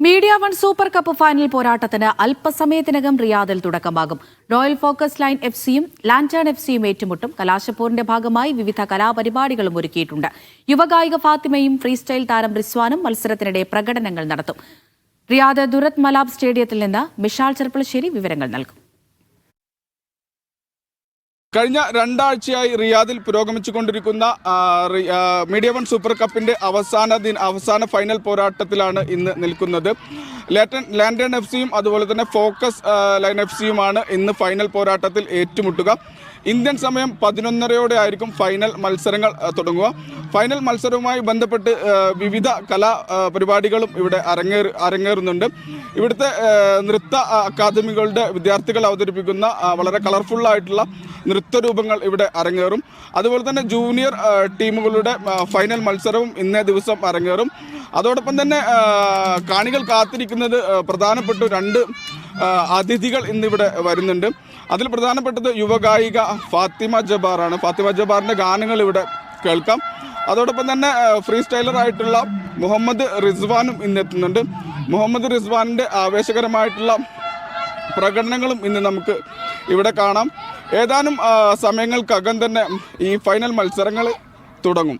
Media One super cup final പോരാട്ടത്തിന് അല്പസമയത്തിനകം റിയാദിൽ തുടക്കമാകും. റോയൽ ഫോക്കസ് ലൈൻ എഫ് സിയും ലാന്റേൺ എഫ് സിയും ഏറ്റുമുട്ടും. കലാശപ്പോറിന്റെ ഭാഗമായി വിവിധ കലാപരിപാടികളും ഒരുക്കിയിട്ടുണ്ട്. യുവഗായിക ഫാത്തിമയും ഫ്രീസ്റ്റൈൽ താരം റിസ്വാനും മത്സരത്തിനിടെ പ്രകടനങ്ങൾ നടത്തും. റിയാദ് ദുരത് മലാബ് സ്റ്റേഡിയത്തിൽ നിന്ന് മിഷാൽ ചെർപ്പളശ്ശേരി വിവരങ്ങൾ നൽകും. കഴിഞ്ഞ രണ്ടാഴ്ചയായി റിയാദിൽ പുരോഗമിച്ചുകൊണ്ടിരിക്കുന്ന മീഡിയ വൺ സൂപ്പർ കപ്പിന്റെ അവസാന ദിന അവസാന ഫൈനൽ പോരാട്ടത്തിലാണ് ഇന്ന് നിൽക്കുന്നത്. ലാറ്റൻ ലാൻഡൺ എഫ് സിയും അതുപോലെ തന്നെ ഫോക്കസ് ലൈൻ എഫ് സിയുമാണ് ഇന്ന് ഫൈനൽ പോരാട്ടത്തിൽ ഏറ്റുമുട്ടുക. ഇന്ത്യൻ സമയം പതിനൊന്നരയോടെ ആയിരിക്കും ഫൈനൽ മത്സരങ്ങൾ തുടങ്ങുക. ഫൈനൽ മത്സരവുമായി ബന്ധപ്പെട്ട് വിവിധ കലാ പരിപാടികളും ഇവിടെ അരങ്ങേറി അരങ്ങേറുന്നുണ്ട്. ഇവിടുത്തെ നൃത്ത അക്കാദമികളുടെ വിദ്യാർത്ഥികൾ അവതരിപ്പിക്കുന്ന വളരെ കളർഫുള്ളായിട്ടുള്ള നൃത്തരൂപങ്ങൾ ഇവിടെ അരങ്ങേറും. അതുപോലെ തന്നെ ജൂനിയർ ടീമുകളുടെ ഫൈനൽ മത്സരവും ഇന്നേ ദിവസം അരങ്ങേറും. അതോടൊപ്പം തന്നെ കാണികൾ കാത്തിരിക്കുന്നത് പ്രധാനപ്പെട്ട രണ്ട് അതിഥികൾ ഇന്നിവിടെ വരുന്നുണ്ട്. അതിൽ പ്രധാനപ്പെട്ടത് യുവഗായിക ഫാത്തിമ ജബാറാണ് ഫാത്തിമ ജബാറിന്റെ ഗാനങ്ങൾ ഇവിടെ കേൾക്കാം. അതോടൊപ്പം തന്നെ ഫ്രീ സ്റ്റൈലറായിട്ടുള്ള മുഹമ്മദ് റിസ്വാനും ഇന്നെത്തുന്നുണ്ട് മുഹമ്മദ് റിസ്വാനിന്റെ ആവേശകരമായിട്ടുള്ള പ്രകടനങ്ങളും ഇന്ന് നമുക്ക് ഇവിടെ കാണാം. ഏതാനും സമയങ്ങൾക്കകം തന്നെ ഈ ഫൈനൽ മത്സരങ്ങൾ തുടങ്ങും.